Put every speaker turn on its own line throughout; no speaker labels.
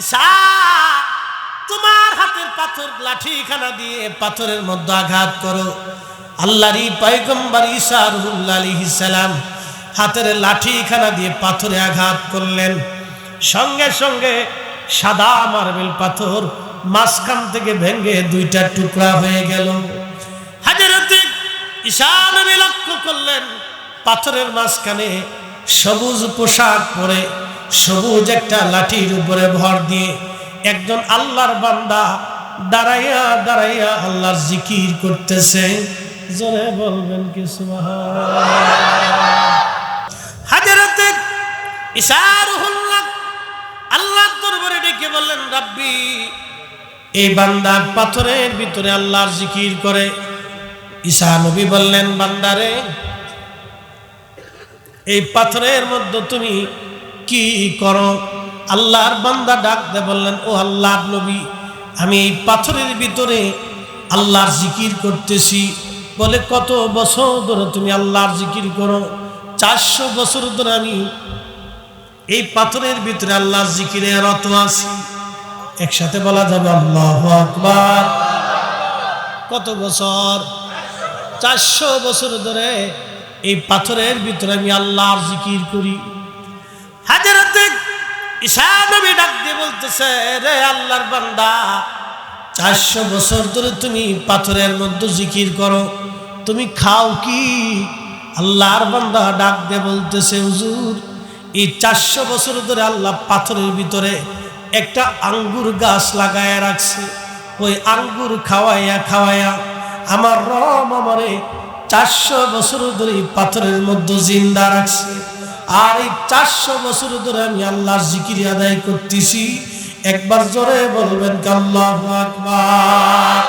ঈশা, তোমার হাতের পাথর লাঠিখানা দিয়ে পাথরের মধ্যে আঘাত করো। আল্লাহরই পয়গম্বর ঈশা রুহুল্লাহ আলাইহিস হাতের লাঠিখানা দিয়ে পাথরে আঘাত করলেন। সঙ্গে সঙ্গে সাদা মার্বেল পাথর মাঝখান থেকে ভেঙে দুইটা টুকরা হয়ে গেল। লক্ষ্য করলেন, পাথরের মাঝখানে সবুজ পোশাক পরে সবুজ একটা লাঠির উপরে ভর দিয়ে একজন আল্লাহর বান্দা দাঁড়াইয়া দাঁড়াইয়া আল্লাহর জিকির করতেছে। জোরে বলবেন কি আল্লাহ দরবারে বললেন, রাব্বি, এই বান্দা পাথরের ভিতরে আল্লাহর জিকির করে। বান্দারে, এই পাথরের মধ্যে তুমি কি করো? আল্লাহর বান্দা ডাক দে বললেন, ও আল্লাহর নবী, আমি এই পাথরের ভিতরে আল্লাহর জিকির করতেছি। বলে, কত বছর ধরে তুমি আল্লাহর জিকির করো? চারশো বছর ধরে আমি এই পাথরের ভিতরে আল্লাহর জিকিরে রত আছি। একসাথে বলা যাবে, আল্লাহ আকবার। কত বছর? চারশো বছর ধরে এই পাথরের ভিতরে আমি আল্লাহর জিকির করি। হাজারাতে ঈশা ডাক দিয়ে বলতেছে, রে আল্লাহর বান্দা, চারশো বছর ধরে তুমি পাথরের মধ্যে জিকির করো, তুমি খাও কি? আল্লাহর বান্দা ডাক দিয়ে বলতেছে, হুজুর, এই চারশো বছর ধরে আল্লাহ পাথরের ভিতরে একটা আঙ্গুর গাছ লাগায় রাখছে। ওই আঙ্গুর খাওয়াইয়া খাওয়াইয়া আমার রম আমারে চারশো বছর ধরে পাথরের মধ্যে জিন্দা রাখছে। আর এই চারশো বছর ধরে আমি আল্লাহর জিকির আদায় করতেছি। একবার জোরে বলবেন আল্লাহ আকবার।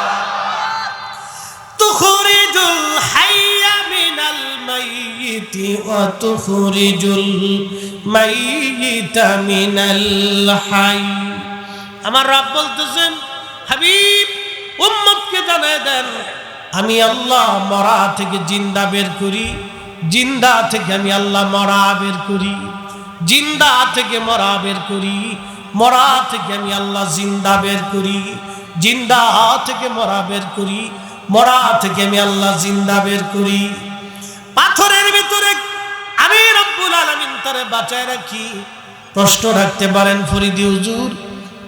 তুখরিজুল হাইয়া মিনাল মাইয়িতি ওয়া তুখরিজুল মাইয়িতা মিনাল হাই। আমার রব বলতেছেন, হাবিব, উম্মতকে জানায় দেন। আমি আল্লাহ মরা থেকে জিন্দা বের করি। জিন্দা থেকে আমি আল্লাহ মরা বের করি। জিন্দা থেকে মরা বের করি। মরা থেকে আমি আল্লাহ জিন্দা বের করি। জিন্দা থেকে মরা বের করি। মরা থেকে আমি আল্লাহ জিন্দা বের করি। পাথরের ভিতরে আমি রব্বুল আলামিন তারে বাঁচায় রাখি। প্রশ্ন রাখতে পারেন ফরিদি হুজুর,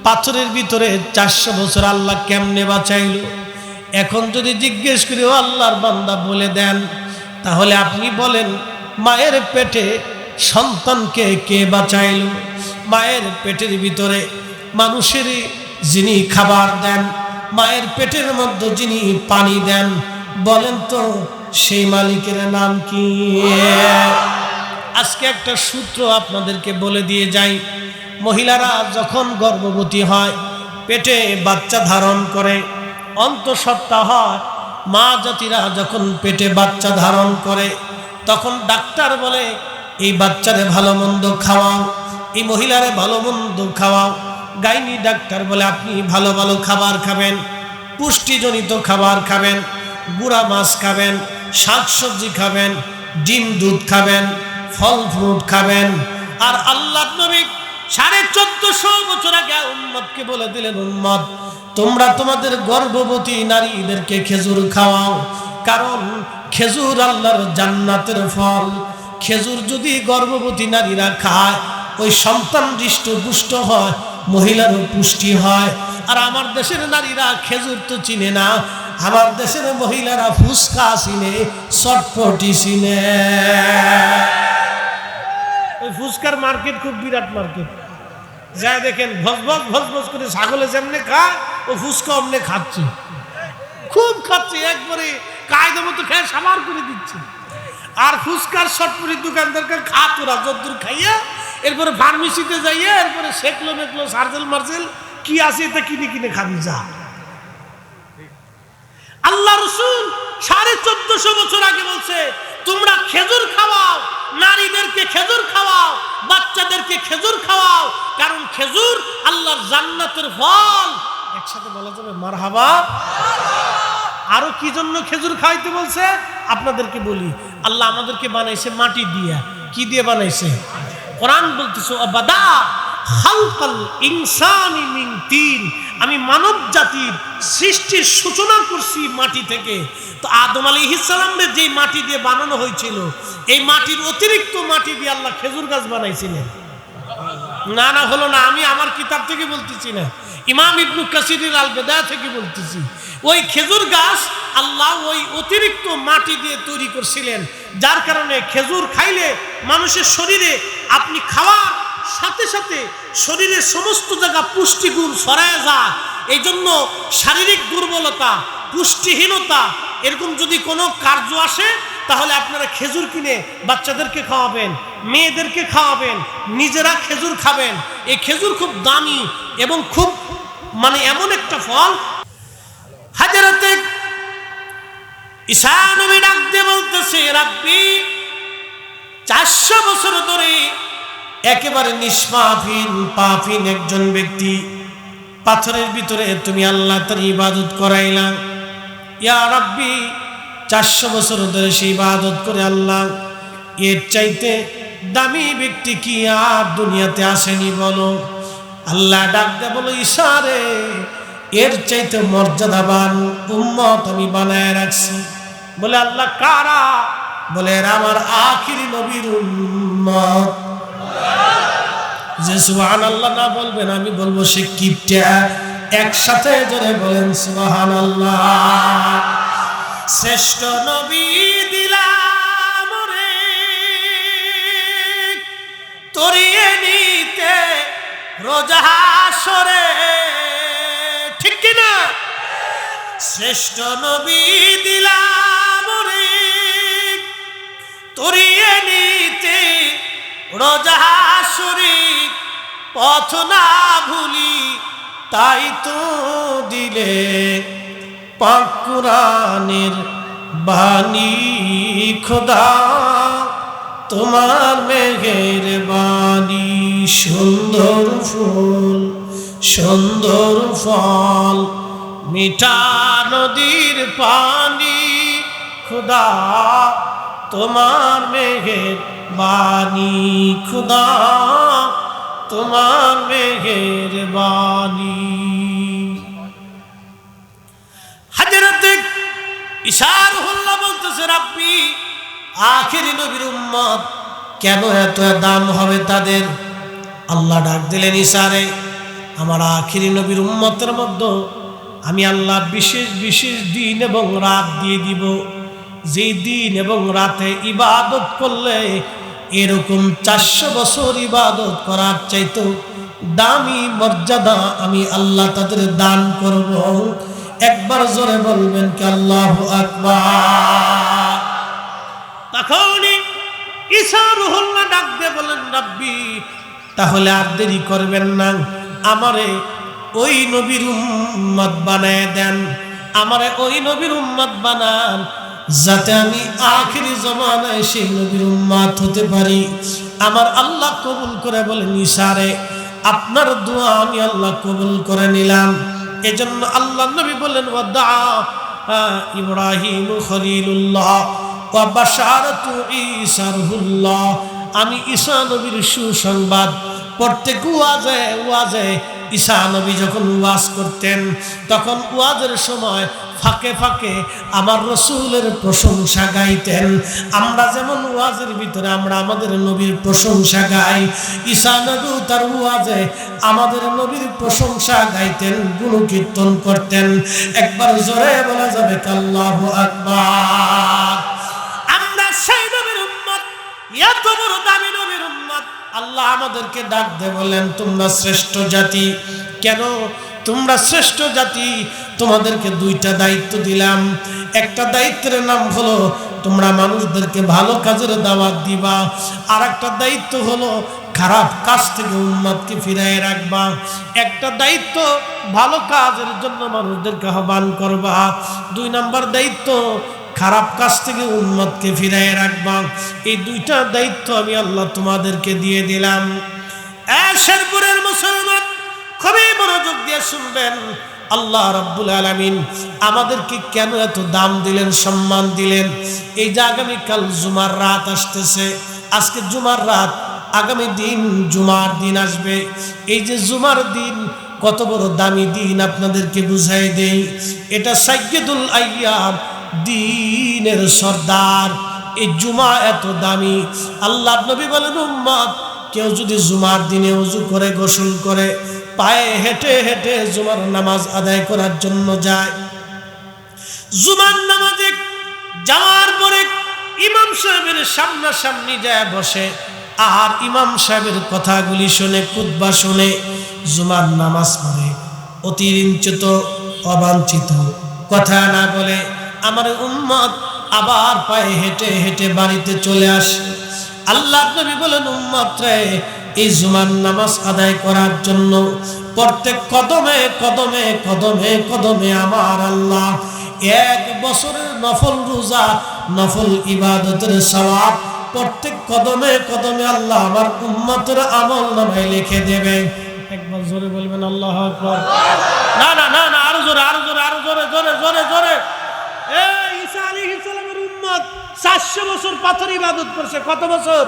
পাথরের ভিতরে চারশো বছর আল্লাহ কেমনে বাঁচাইল? এখন যদি জিজ্ঞেস করি, ও আল্লাহর বান্দা বলে দেন তাহলে আপনি বলেন, মায়ের পেটে সন্তানকে কে বাঁচাইল? মায়ের পেটের ভিতরে মানুষের যিনি খাবার দেন, মায়ের পেটের মধ্যে যিনি পানি দেন, বলেন তো সেই মালিকের নাম কি? আজকে একটা সূত্র আপনাদেরকে বলে দিয়ে যাই। মহিলারা যখন গর্ভবতী হয়, পেটে বাচ্চা ধারণ করে, অন্তঃসত্ত্বা হয় মা জাতিরা যখন পেটে বাচ্চা ধারণ করে, তখন ডাক্তার বলে, এই বাচ্চারে ভালো মন্দ খাওয়াও, এই মহিলারে ভালো মন্দ খাওয়াও। গাইনি ডাক্তার বলে, আপনি ভালো ভালো খাবার খাবেন, পুষ্টিজনিত খাবার খাবেন, গুঁড়া মাছ খাবেন, শাকসবজি খাবেন, ডিম দুধ খাবেন, ফল ফ্রুট খাবেন। আর আল্লাহ নবী সাড়ে চোদ্দশো বছর আগে উম্মতকে বলে দিলেন উম্মত তোমরা তোমাদের গর্ভবতী নারীদেরকে খেজুর খাওয়াও। কারণ খেজুর আল্লাহর জান্নাতের ফল। খেজুর যদি গর্ভবতী নারীরা খায়, ওই সন্তান দৃষ্ট পুষ্ট হয়, মহিলারও পুষ্টি হয়। আর আমার দেশের নারীরা খেজুর তো চিনে না, আমার দেশের মহিলারা ফুসকা চিনে চটপটি চিনে। ওই ফুচকার মার্কেট খুব বিরাট মার্কেট। যা দেখেন ভসভস ভসভস করে ছাগলে যেমনে খায়, ও ফুচকা অমনে খাচ্ছে। খুব খাচ্ছে, একবারে কায়দা মতো খেয়ে সামার করে দিচ্ছে। আর ফুচকার সটপুরির দোকানদারকে খা তোরা যদ্দুর খাইয়া, এরপরে ফার্মেসিতে যাইয়া, এরপরে সেকলো মেকলো, সার্জেল মার্জেল, কি আছে এটা কিনে কিনে খাবি, যা। আল্লাহ রসুল সাড়ে চোদ্দশো বছর আগে বলছে তোমরা খেজুর খাওয়াও, নারীদেরকে খেজুর খাওয়াও, বাচ্চাদেরকে খেজুর খাওয়াও, কারণ খেজুর আল্লাহর জান্নাতের ফল। একসাথে বলা যাবে, মারহাবা। আরও কি জন্য খেজুর খাইতে বলছে? আপনাদেরকে বলি, আল্লাহ আমাদেরকে বানাইছে মাটি দিয়া। কি দিয়ে বানাইছে? কোরআন বলতেছে বাদা খালকাল ইনসানি মিন তিন। আমি মানব জাতির সৃষ্টির সূচনা করছি মাটি থেকে। তো আদম আলী ইসালামের যে মাটি দিয়ে বানানো হয়েছিল, এই মাটির অতিরিক্ত মাটি দিয়ে আল্লাহ খেজুর গাছ বানাইছিলেন। না না, হলো না, আমি আমার কিতাব থেকে বলতেছি না। ইমাম ইবনু কাসির আল বেদা থেকে বলতেছি। ওই খেজুর গাছ আল্লাহ ওই অতিরিক্ত মাটি দিয়ে তৈরি করছিলেন, যার কারণে খেজুর খাইলে মানুষের শরীরে আপনি খাওয়ার সাথে সাথে শরীরের সমস্ত জায়গা পুষ্টিগুণ সরায় যায়। এই জন্য শারীরিক দুর্বলতা, পুষ্টিহীনতা, এরকম যদি কোনো কার্য আসে, তাহলে আপনারা খেজুর কিনে বাচ্চাদেরকে খাওয়াবেন, মেয়েদেরকে খাওয়াবেন, নিজেরা খেজুর খাবেন। এই খেজুর খুব দামি এবং খুব মানে এমন একটা ফল। হাজারাতে ঈশানবী বলতেছে, রাব্বি, চারশো বছর ধরে একেবারে নিষ্পাপহীন পাপহীন একজন ব্যক্তি। পাথরের ভিতরে তুমি আল্লাহ তার ইবাদত করাইলাম ইয়া রাব্বি, চারশো বছর ধরে সেই ইবাদত করে আল্লাহ, এর চাইতে দামি ব্যক্তি কি আর দুনিয়াতে আসেনি বলো? আল্লাহ ডাকতে বলো, ইশারে, এর চাইতে মর্যাদাবান উম্মত আমি বানায় রাখছি। বলে আল্লাহ, কারা? বলে আমার আখিরি নবীর উম্মত। যে সুবহান আল্লাহ না বলবেন, আমি বলব সে কিপটা। একসাথে জোরে বলেন সুবহান আল্লাহ শ্রেষ্ঠ নবী দিলাম রে, তরিয়ে নিতে রোজাহাসরে ঠিক কিনা শ্রেষ্ঠ নবী দিলাম রে, তরিয়ে নিতে রোজাহাসরে পথ না ভুলি, তাই তো দিলে পাকুরানের বাণী খোদা। তোমার মেঘের বাণী সুন্দর ফুল, সুন্দর ফল, মিঠা নদীর পানি। খুদা তোমার মেঘের বাণী, খুদা। তোমার মেঘের বাণী। হাজরতে ইশারুল্লাহ বলতেছে, রাব্বি, আখিরি নবীর উম্মত কেন এত দাম হবে তাদের? আল্লাহ ডাক দিলেন ইশারে আমার আখিরি নবীর উম্মতের মধ্যে আমি আল্লাহ বিশেষ বিশেষ দিন এবং রাত দিয়ে দিব। যেই দিন এবং রাতে ইবাদত করলে এরকম চারশো বছর ইবাদত করার চাইতো দামি মর্যাদা আমি আল্লাহ তাদের দান করব। একবার জোরে বলবেন কি আল্লাহ আকবার। তখনই ঈশা রুহুল্লাহ ডাক দিয়ে বলেন রাব্বি তাহলে আর দেরি করবেন না। আমারে ওই নবীর উম্মত বানায় দেন। আমারে ওই নবীর উম্মত বানান। যাতে আমি আখিরি জমানায় সেই নবীর উম্মাত হতে পারি। আমার আল্লাহ কবুল করে বলেন, ইশারে, আপনার দোয়া আমি আল্লাহ কবুল করে নিলাম। এজন্য আল্লাহ নবী বলেন, ওয়াদা ইব্রাহিম খলিলুল্লাহ, ওয়া বাশারাতু আমি ঈসা নবীর সুসংবাদ প্রত্যেক ওয়াজে ওয়াজে ঈসা নবী যখন ওয়াজ করতেন, তখন ওয়াজের সময় ফাঁকে ফাঁকে আমার রসুলের প্রশংসা গাইতেন। আমরা যেমন ওয়াজের ভিতরে আমরা আমাদের নবীর প্রশংসা গাই ঈশা নবী তার ওয়াজে আমাদের নবীর প্রশংসা গাইতেন, গুণকীর্তন করতেন। একবার জোরে বলা যাবে কাল্লাহ আকবার। আমরা সেই নবীর উম্মত, এত বড় দামি নবীর উম্মত। আল্লাহ আমাদেরকে ডাক দে বলেন, তোমরা শ্রেষ্ঠ জাতি। কেন? তোমরা শ্রেষ্ঠ জাতি। তোমাদেরকে দুইটা দায়িত্ব দিলাম। একটা দায়িত্বের নাম হলো, তোমরা মানুষদেরকে ভালো কাজের দাওয়াত দিবা। আর একটা দায়িত্ব হলো, খারাপ কাজ থেকে উন্মাদকে ফিরাই রাখবা। একটা দায়িত্ব, ভালো কাজের জন্য মানুষদেরকে আহ্বান করবা। দুই নাম্বার দায়িত্ব, খারাপ কাজ থেকে উন্মতকে ফিরাই রাখবা। এই দুইটা দায়িত্ব আমি আল্লাহ তোমাদেরকে দিয়ে দিলাম। শেরপুরের মুসলমান, খুবই মনোযোগ দিয়ে শুনবেন। আল্লাহ রব্বুল আলমিন আমাদেরকে কেন এত দাম দিলেন, সম্মান দিলেন? এই যে আগামীকাল জুমার রাত আসতেছে, আজকে জুমার রাত, আগামী দিন জুমার দিন আসবে। এই যে জুমার দিন, কত বড় দামি দিন আপনাদেরকে বুঝাই দেই। এটা সাইয়দুল আইয়াম, দিনের সর্দার। এই জুমা এত দামি। আল্লাহ নবী বলেন, উম্মত, কেউ যদি জুমার দিনে উজু করে, গোসল করে পায়ে হেঁটে হেঁটে জুমার নামাজ আদায় করার জন্য যায়। জুমার নামাজে যাওয়ার পরে ইমাম সাহেবের সামনাসামনি যায় বসে। আর ইমাম সাহেবের কথাগুলি শুনে কুতবা শুনে জুমার নামাজ পড়ে। অতিরিঞ্চিত অবাঞ্ছিত কথা না বলে আমার উম্মত আবার পায়ে হেঁটে হেঁটে বাড়িতে চলে আসে। আল্লাহ নবী বলেন, উম্মত রে এই জুমার নামাজ আদায় করার জন্য প্রত্যেক কদমে কদমে কদমে কদমে আমার আল্লাহ এক বছরের নফল রোজা, নফল ইবাদতের সওয়াব প্রত্যেক কদমে কদমে আল্লাহ আমার উম্মতের আমল নামায় লিখে দেবে। একবার জোরে বলবেন, আল্লাহ না না না না, আরও জোরে আরও জোরে আরও জোরে জোরে জোরে জোরে। এই ঈসা আলাইহিস সালামের উম্মত 400 বছর পাথর ইবাদত করছে। কত বছর?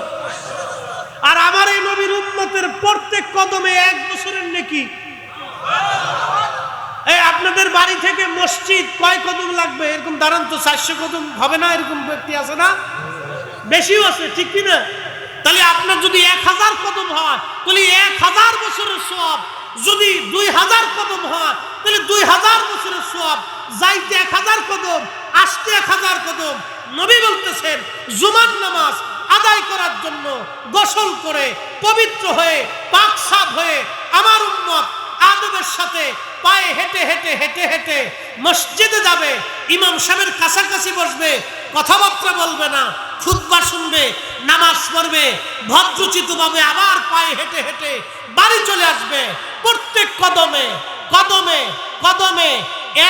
আর আমার এই নবীর উম্মতের প্রত্যেক কদমে এক বছরের নেকি। এই আপনাদের বাড়ি থেকে মসজিদ কয় কদম লাগবে? এরকম দাঁড়ান তো, চারশো কদম হবে না? এরকম ব্যক্তি আছে না? বেশিও আছে, ঠিক কি না? তাহলে আপনার যদি এক হাজার কদম হয়, তাহলে এক হাজার বছরের সব যদি দুই হাজার কদম হয়, তাহলে দুই হাজার বছরের সব যাইতে এক হাজার কদম, আসতে এক হাজার কদম। নবী বলতেছেন, জুমার নামাজ আদায় করার জন্য গোসল করে, পবিত্র হয়ে, পাক সাফ হয়ে আমার উম্মত আদবের সাথে পায়ে হেঁটে হেঁটে হেঁটে হেঁটে মসজিদে যাবে, ইমাম সাহেবের কাছাকাছি বসবে, কথাবার্তা বলবে না, খুতবা শুনবে, নামাজ পড়বে, ভদ্রচিতভাবে আবার পায়ে হেঁটে হেঁটে বাড়ি চলে আসবে। প্রত্যেক কদমে কদমে কদমে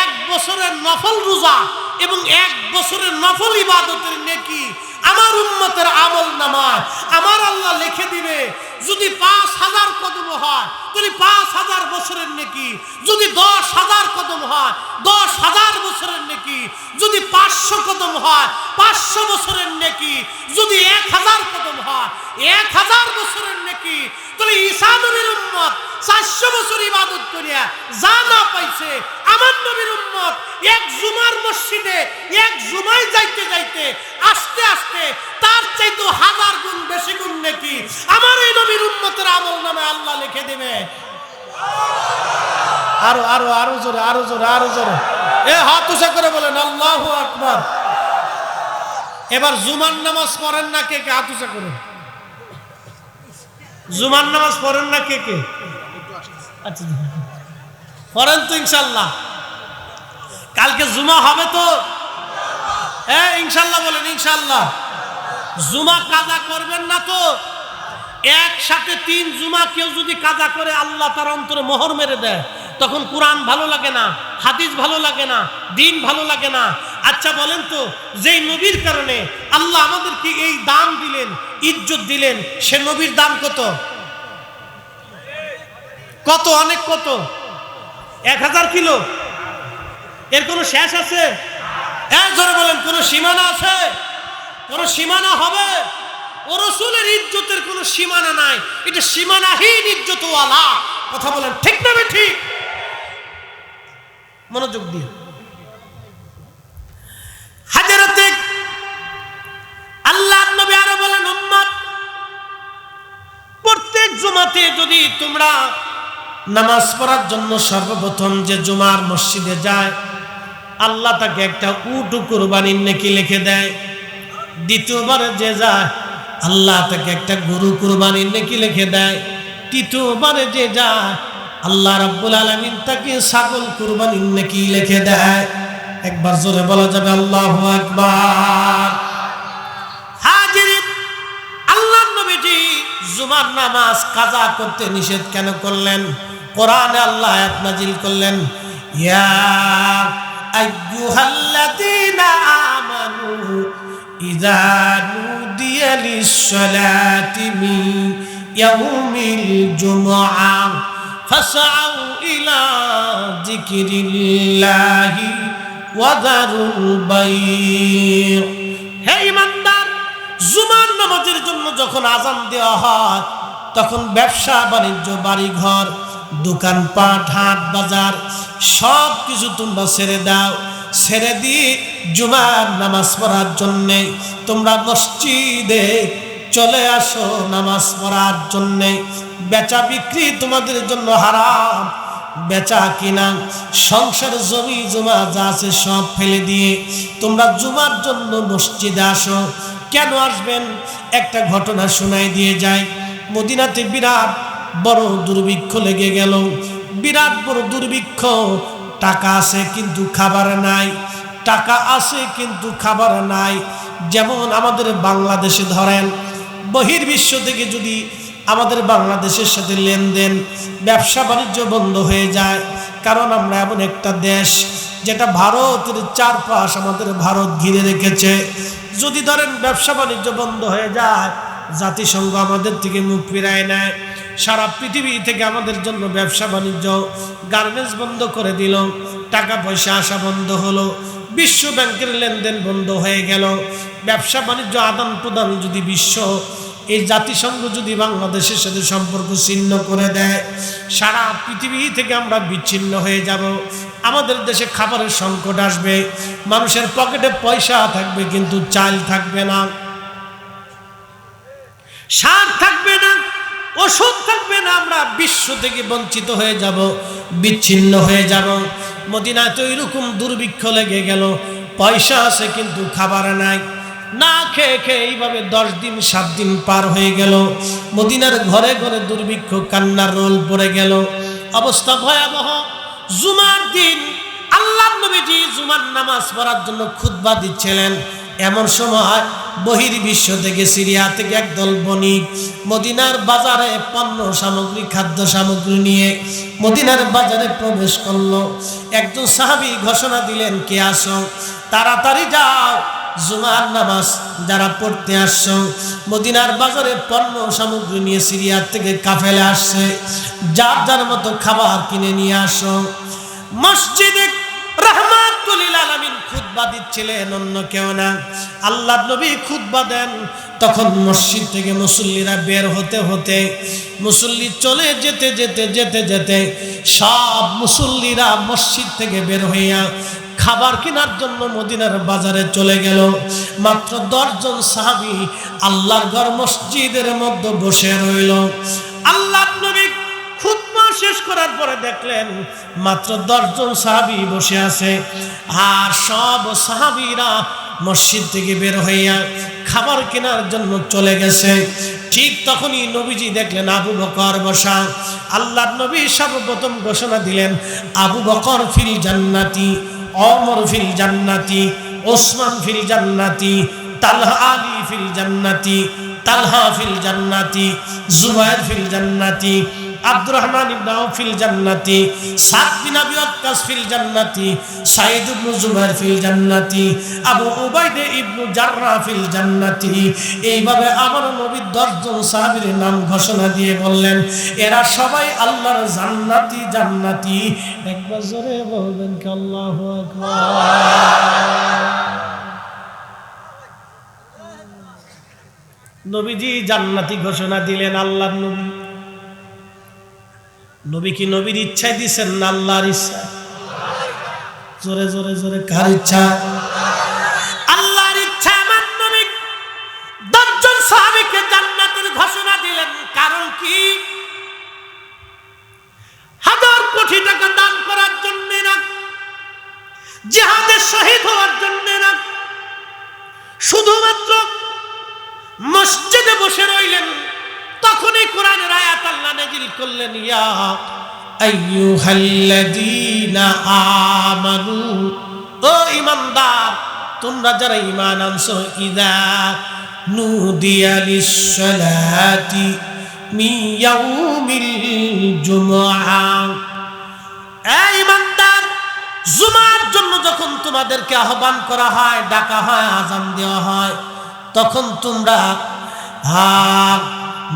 এক বছরের নফল রোজা এবং এক বছরের নফল ইবাদতের নেকি, আমার উন্মতের আমল নামা আমার আল্লাহ লিখে দিবে, যদি পাঁচ হাজার কদম হয়, তাহলে পাঁচ হাজার বছরের নেকি, যদি দশ হাজার কদম হয়, দশ হাজার বছরের নেকি, যদি পাঁচশো কদম হয়, পাঁচশো বছরের নেকি, যদি এক হাজার কদম হয়, এক হাজার বছরের নেকি, তাহলে ঈসা নবীর উম্মত চারশো বছর ইবাদত করিয়া যা না পাইছে, আমার নবীর উম্মত এক জুমার মসজিদে, এক জুমায় যাইতে যাইতে আস্তে আস্তে তার চাইতে হাজার গুণ বেশি গুণ নাকি আমার এই নবীর উম্মতের আমল নামে আল্লাহ লিখে দেবে। আরও আরও আরও জোরে আরও জোরে আরও জোরে। এ, হাত উঁচা করে বলেন, আল্লাহ আকবার। এবার জুমার নামাজ পড়েন না কে কে? হাত উঁচা করেন। জুমার নামাজ পড়েন না কে কে? আচ্ছা। তো ইনশাল্লাহ। কালকে জুমা হবে তো? হ্যাঁ ইনশাল্লাহ বলেন, ইনশাল্লাহ। জুমা কাজা করবেন না তো? একসাথে তিন জুমা কেউ যদি কাজা করে, আল্লাহ তার অন্তরে মোহর মেরে দেয়। তখন কোরআন ভালো লাগে না, হাদিস ভালো লাগে না, দিন ভালো লাগে না। আচ্ছা বলেন তো, যেই নবীর কারণে আল্লাহ আমাদেরকে এই দাম দিলেন, ইজ্জত দিলেন, সে নবীর দাম কত? কত, অনেক কত? এক হাজার কিলো। এর কোনো শেষ আছে? হ্যাঁ বলেন, কোনো সীমানা আছে? কোনো সীমানা হবে? ও রসুলের ইজ্জতের কোনো সীমানা নাই। এটা সীমানাহীন কথা বলেন, ঠিক না ঠিক? মনোযোগ দিয়ে। আল্লাহ আরও বলেন প্রত্যেক জুমাতে যদি তোমরা নামাজ পড়ার জন্য সর্বপ্রথম যে জুমার মসজিদে যায়, আল্লাহ তাকে একটা উটু কুরবানির নেকি লিখে দেয়। দ্বিতীয়বার যে যায়, আল্লাহ তাকে একটা গরু কুরবানির নেকি লিখে দেয়। তৃতীয়বারে যে যায়, আল্লাহ রাব্বুল আলামিন তাকে ছাগল কুরবানির নেকি লিখে দেয়। একবার জোরে বলা যাবে, আল্লাহু নবীজি জুমার নামাজ কাজা করতে নিষেধ কেন করলেন? কোরআনে আল্লাহ আয়াত নাজিল করলেন, ইয়া আইয়ুহাল্লাযীনা আমানু ইযা নুদিয়া লিস-সালাতি মিন ইয়াউমিল জুমআ ফাসআউ ইলা যিকরিল্লাহি ওয়া দারুল বাই' হে ইমানদার, জুমার নামাজের জন্য যখন আজান দেওয়া হয়, তখন ব্যবসা বাণিজ্য বাড়িঘর দোকানপাট, হাট, বাজার, সব কিছু তোমরা ছেড়ে দাও। ছেড়ে দিয়ে জুমার নামাজ পড়ার জন্যে তোমরা মসজিদে চলে আসো নামাজ পড়ার জন্যে। বেচা বিক্রি তোমাদের জন্য হারাম। বেচা কিনা, সংসার জমি জমা যা আছে সব ফেলে দিয়ে তোমরা জুমার জন্য মসজিদে আসো। কেন আসবেন? একটা ঘটনা শোনাই দিয়ে যায় মদিনাতে বিরাট বড় দুর্ভিক্ষ লেগে গেল। বিরাট বড় দুর্ভিক্ষ। টাকা আছে কিন্তু খাবার নাই। টাকা আছে কিন্তু খাবার নাই। যেমন আমাদের বাংলাদেশে ধরেন, বহির্বিশ্ব থেকে যদি আমাদের বাংলাদেশের সাথে লেনদেন, ব্যবসা বাণিজ্য বন্ধ হয়ে যায়, কারণ আমরা এমন একটা দেশ যেটা ভারতের চারপাশ আমাদের ভারত ঘিরে রেখেছে। যদি ধরেন ব্যবসা বাণিজ্য বন্ধ হয়ে যায়, জাতিসংঘ আমাদের থেকে মুখ ফিরায় নেয়। সারা পৃথিবী থেকে আমাদের জন্য ব্যবসা বাণিজ্য গার্মেন্টস বন্ধ করে দিল, টাকা পয়সা আসা বন্ধ হলো, বিশ্ব ব্যাংকের লেনদেন বন্ধ হয়ে গেল। ব্যবসা বাণিজ্য আদান প্রদান যদি বিশ্ব, এই জাতিসংঘ যদি বাংলাদেশের সাথে সম্পর্ক ছিন্ন করে দেয়, সারা পৃথিবী থেকে আমরা বিচ্ছিন্ন হয়ে যাব। আমাদের দেশে খাবারের সংকট আসবে, মানুষের পকেটে পয়সা থাকবে কিন্তু চাল থাকবে না। সার থাকবে না। ওষুধ থাকবে না, আমরা বিশ্ব থেকে বঞ্চিত হয়ে যাব, বিচ্ছিন্ন হয়ে যাব। মদিনায় তো এরকম দুর্ভিক্ষ লেগে গেল, পয়সা আছে কিন্তু খাবার নাই। না খেয়ে খেয়ে এইভাবে দশ দিন, সাত দিন পার হয়ে গেল। মদিনার ঘরে ঘরে দুর্ভিক্ষ, কান্নার রোল পড়ে গেল। অবস্থা ভয়াবহ। জুমার দিন আল্লাহ নবীজি জুমার নামাজ পড়ার জন্য খুতবা দিচ্ছিলেন। এমন সময় বহির বিশ্ব থেকে সিরিয়া থেকে একদল বণিক মদিনার বাজারে পণ্য সামগ্রী, খাদ্য সামগ্রী নিয়ে মদিনার বাজারে প্রবেশ করল। একজন সাহাবী ঘোষণা দিলেন, কে আসো? তাড়াতাড়ি যাও, জুমার নামাজ যারা পড়তে আসছো। মদিনার বাজারে পণ্য সামগ্রী নিয়ে সিরিয়ার থেকে কাফেলে আসছে। যার যার মতো খাবার কিনে নিয়ে আসো। মসজিদে রহমাতুলিল আলামিন খুতবা দিচ্ছিলেন, অন্য কেউ না। আল্লাহ নবী খুতবা দেন, তখন মসজিদ থেকে মুসল্লিরা বের হতে হতে মুসল্লি চলে যেতে যেতে যেতে যেতে সব মুসল্লিরা মসজিদ থেকে বের হইয়া খাবার কেনার জন্য মদিনার বাজারে চলে গেল। মাত্র দশজন সাহাবি আল্লাহর ঘর মসজিদের মধ্যে বসে রইল। আল্লাহ শেষ করার পরে দেখলেন মাত্র দশজন সাহাবি বসে আছে। আর সব সাহাবিরা মসজিদ থেকে বের হইয়া খাবার কেনার জন্য চলে গেছে। ঠিক তখনই নবীজি দেখলেন আবু বকর বসা। আল্লাহ নবী সর্বপ্রথম ঘোষণা দিলেন, আবু বকর ফিল জান্নাতি অমর ফিল জান্নাতি, ওসমান ফিল জান্নাতি, তালহা আলী ফিল জান্নাতি, তালহা ফিল জান্নাতি, জুবাইর ফিল জান্নাতি আব্দুর রহমান ইবনে আউফ ফিল জান্নাতি, সাদ বিন আবি ওয়াক্কাস ফিল জান্নাতি সাইদ ইবনে জুবাইর ফিল জান্নাতি, আবু উবাইদে ইবনে জাররা ফিল জান্নাতি। এইভাবে আমার নবী 10 জন সাহাবীর নাম ঘোষণা দিয়ে বললেন, এরা সবাই আল্লাহর জান্নাতি জান্নাতি। একবার জোরে বলবেন কি আল্লাহু নবীজি জান্নাতি ঘোষণা দিলেন আল্লাহর নবী। নবী কি নবীর ইচ্ছায় দিছেন না আল্লাহর ইচ্ছা জোরে জোরে জোরে, কার ইচ্ছা? আল্লাহর ইচ্ছা আমার নবী। সাহাবীকে জান্নাতের ঘোষণা দিলেন, কারণ কি? হাজার কোটি টাকা দান করার জন্য না শহীদ হওয়ার জন্য না, শুধুমাত্র মসজিদে বসে রইলেন। তখনই কোরআনের আয়াত আল্লাহ নাজিল করলেন, ইয়া আইয়ুহাল্লাযীনা আমানু, ও ঈমানদার, তোমরা যারা ঈমান আনছো, ইদা নুদিয়া লিস-সালাতি মিন ইয়াউমিল জুমআ। এই ঈমানদার, জুমার জন্য যখন তোমাদেরকে আহ্বান করা হয়, ডাকা হয়, আজান দেওয়া হয়, তখন তোমরা হাত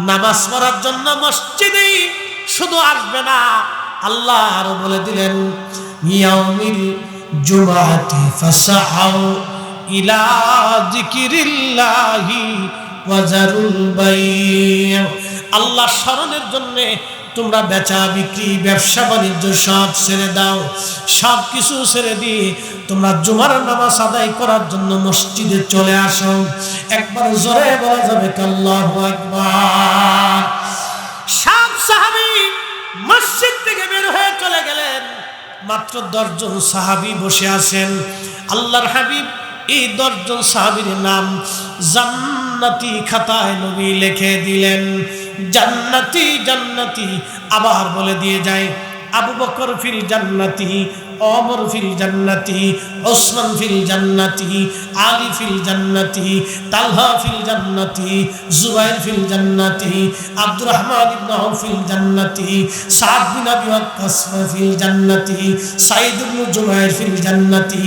নামাজ পড়ার জন্য মসজিদে শুধু আসবে না, আল্লাহ আরও বলে দিলেন, ইয়াউমিল জুমাতি ফাসাউ ইলা যিকিরিল্লাহি ওয়াজারুল বাই। আল্লাহ স্মরণের জন্য তোমরা বেচা বিক্রি, ব্যবসা বাণিজ্য সব ছেড়ে দাও, সব কিছু ছেড়ে দিয়ে তোমরা জুমার নামাজ আদায় করার জন্য মসজিদে চলে আসো। একবার জোরে বলা যাবে কাল্লাহু আকবার। মাত্র দশজন সাহাবি বসে আছেন। আল্লাহর হাবিব এই দশজন সাহাবির নাম জান্নাতি খাতায় নবী লিখে দিলেন। জান্নাতি জান্নাতি, আবার বলে দিয়ে যায়, আবু বকর ফিল জান্নাতি অমর ফিল জান্নাতি, ওসমান ফিল জান্নাতি, আলী ফিল জান্নাতি, তালহা ফিল জান্নাতি, জুবাইর ফিল জান্নাতি, আব্দুর রহমান ইবনে আউফ ফিল জান্নাতি, সাদ বিন আবি ওয়াক্কাস ফিল জান্নাতি, সাইদ ইবনে জুবাইর ফিল জান্নাতি,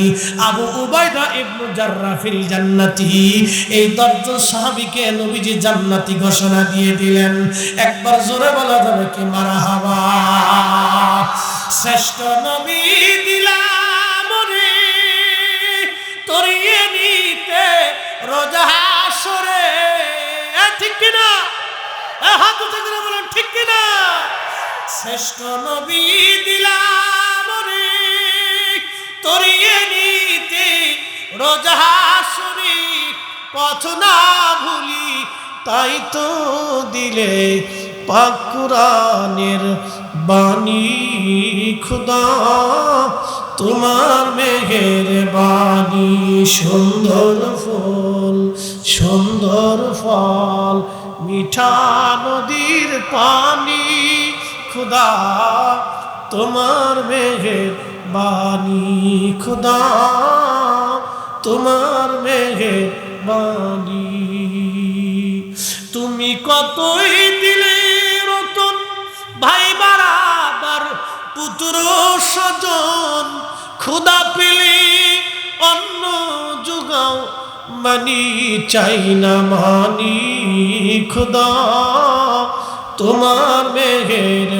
আবু উবাইদা ইবনে জাররা ফিল জান্নাতি। এই দশজন সাহাবীকে নবীজি জান্নাতি ঘোষণা দিয়ে দিলেন। একবার জোরে বলা যাবে কি মারহাবা শ্রেষ্ঠ নবী দিলাম রে। তরিয়ে নিতে রোজা হাসরে। এ ঠিক কিনা? হাত উঠে করে বলেন, ঠিক কিনা? শ্রেষ্ঠ নবী দিলাম রে। তরিয়ে নিতে রোজা হাসরে। পথ না ভুলি তাই তো দিলে পাকুরানের বাণী, খুদা। তোমার মেঘের বাণী সুন্দর ফুল, সুন্দর ফল, মিঠা নদীর পানি, খুদা। তোমার মেঘের বাণী খুদা। তোমার মেঘের বাণী কতই দিলে রতন, ভাই বারাবার পুত্র স্বজন খুদা পেলে অন্ন যোগাও, মানি চাই না, মানি খুদা তোমার মেঘের